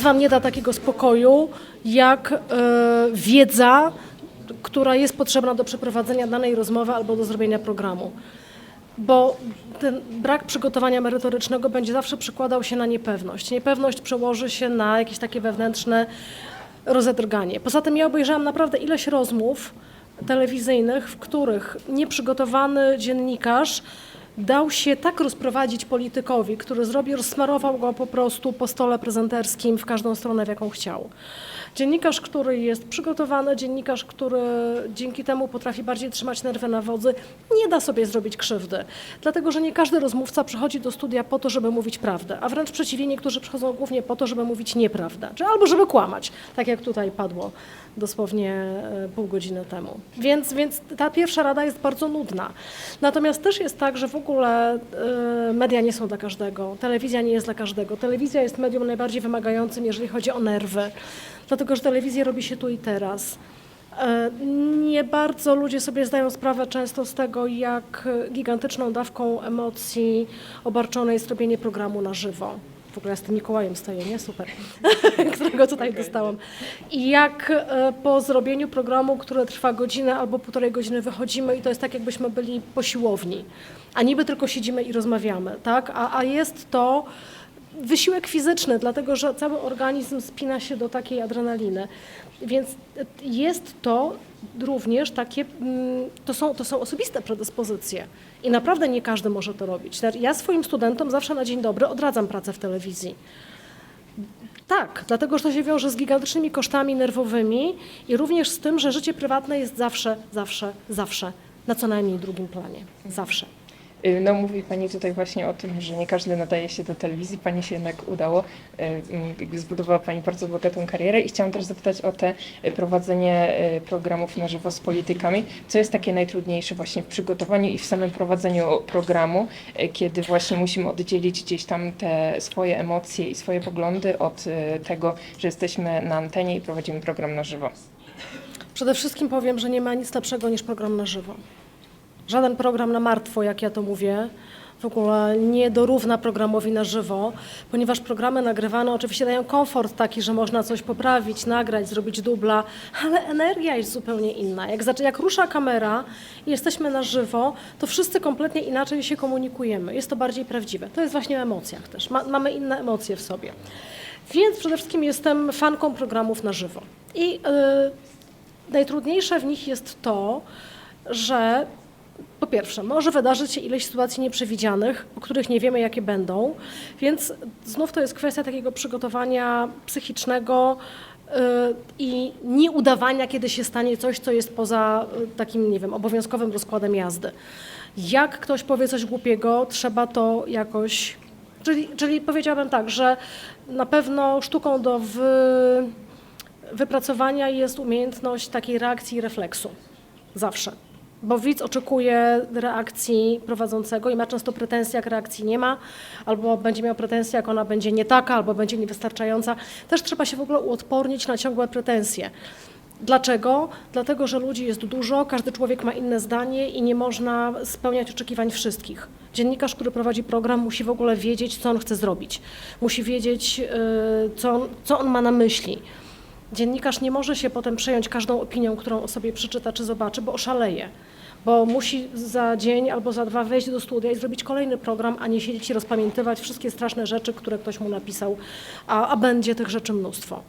wam nie da takiego spokoju, jak e, wiedza, która jest potrzebna do przeprowadzenia danej rozmowy albo do zrobienia programu. Bo ten brak przygotowania merytorycznego będzie zawsze przekładał się na niepewność. Niepewność przełoży się na jakieś takie wewnętrzne rozedrganie. Poza tym ja obejrzałam naprawdę ileś rozmów telewizyjnych, w których nieprzygotowany dziennikarz dał się tak rozprowadzić politykowi, który zrobił, rozsmarował go po prostu po stole prezenterskim w każdą stronę, w jaką chciał. Dziennikarz, który jest przygotowany, dziennikarz, który dzięki temu potrafi bardziej trzymać nerwy na wodzy, nie da sobie zrobić krzywdy. Dlatego, że nie każdy rozmówca przychodzi do studia po to, żeby mówić prawdę, a wręcz przeciwnie, niektórzy przychodzą głównie po to, żeby mówić nieprawdę, czy albo żeby kłamać, tak jak tutaj padło dosłownie e, pół godziny temu. Więc, więc ta pierwsza rada jest bardzo nudna. Natomiast też jest tak, że w ogóle e, media nie są dla każdego, telewizja nie jest dla każdego. Telewizja jest medium najbardziej wymagającym, jeżeli chodzi o nerwy, dlatego że telewizja robi się tu i teraz. E, Nie bardzo ludzie sobie zdają sprawę często z tego, jak gigantyczną dawką emocji obarczone jest robienie programu na żywo. W ogóle ja z tym Mikołajem stoję, nie? Super. Którego tutaj dostałam. I jak e, po zrobieniu programu, który trwa godzinę albo półtorej godziny wychodzimy i to jest tak, jakbyśmy byli po siłowni, a niby tylko siedzimy i rozmawiamy, tak? A, a jest to wysiłek fizyczny, dlatego że cały organizm spina się do takiej adrenaliny. Więc jest to również takie, mm, to są, to są osobiste predyspozycje i naprawdę nie każdy może to robić. Ja swoim studentom zawsze na dzień dobry odradzam pracę w telewizji. Tak, dlatego że to się wiąże z gigantycznymi kosztami nerwowymi i również z tym, że życie prywatne jest zawsze, zawsze, zawsze na co najmniej drugim planie. Zawsze. Y, No mówi Pani tutaj właśnie o tym, że nie każdy nadaje się do telewizji. Pani się jednak udało. Y, Zbudowała Pani bardzo bogatą karierę i chciałam też zapytać o te y, prowadzenie programów na żywo z politykami. Co jest takie najtrudniejsze właśnie w przygotowaniu i w samym prowadzeniu programu, kiedy właśnie musimy oddzielić gdzieś tam te swoje emocje i swoje poglądy od tego, że jesteśmy na antenie i prowadzimy program na żywo. Przede wszystkim powiem, że nie ma nic lepszego niż program na żywo. Żaden program na martwo, jak ja to mówię, w ogóle nie dorówna programowi na żywo, ponieważ programy nagrywane oczywiście dają komfort taki, że można coś poprawić, nagrać, zrobić dubla, ale energia jest zupełnie inna. Jak, jak rusza kamera i jesteśmy na żywo, to wszyscy kompletnie inaczej się komunikujemy. Jest to bardziej prawdziwe. To jest właśnie o emocjach też. Ma, mamy inne emocje w sobie. Więc przede wszystkim jestem fanką programów na żywo. I yy, Najtrudniejsze w nich jest to, że po pierwsze, może wydarzyć się ileś sytuacji nieprzewidzianych, o których nie wiemy, jakie będą, więc znów to jest kwestia takiego przygotowania psychicznego y, i nieudawania, kiedy się stanie coś, co jest poza y, takim, nie wiem, obowiązkowym rozkładem jazdy. Jak ktoś powie coś głupiego, trzeba to jakoś. Czyli, czyli powiedziałabym tak, że na pewno sztuką do wy, wypracowania jest umiejętność takiej reakcji i refleksu. Zawsze. Bo widz oczekuje reakcji prowadzącego i ma często pretensje, jak reakcji nie ma, albo będzie miał pretensję, jak ona będzie nie taka, albo będzie niewystarczająca. Też trzeba się w ogóle uodpornić na ciągłe pretensje. Dlaczego? Dlatego, że ludzi jest dużo, każdy człowiek ma inne zdanie i nie można spełniać oczekiwań wszystkich. Dziennikarz, który prowadzi program, musi w ogóle wiedzieć, co on chce zrobić. Musi wiedzieć, yy, co on, co on ma na myśli. Dziennikarz nie może się potem przejąć każdą opinią, którą o sobie przeczyta czy zobaczy, bo oszaleje. Bo musi za dzień albo za dwa wejść do studia i zrobić kolejny program, a nie siedzieć i rozpamiętywać wszystkie straszne rzeczy, które ktoś mu napisał, a, a będzie tych rzeczy mnóstwo.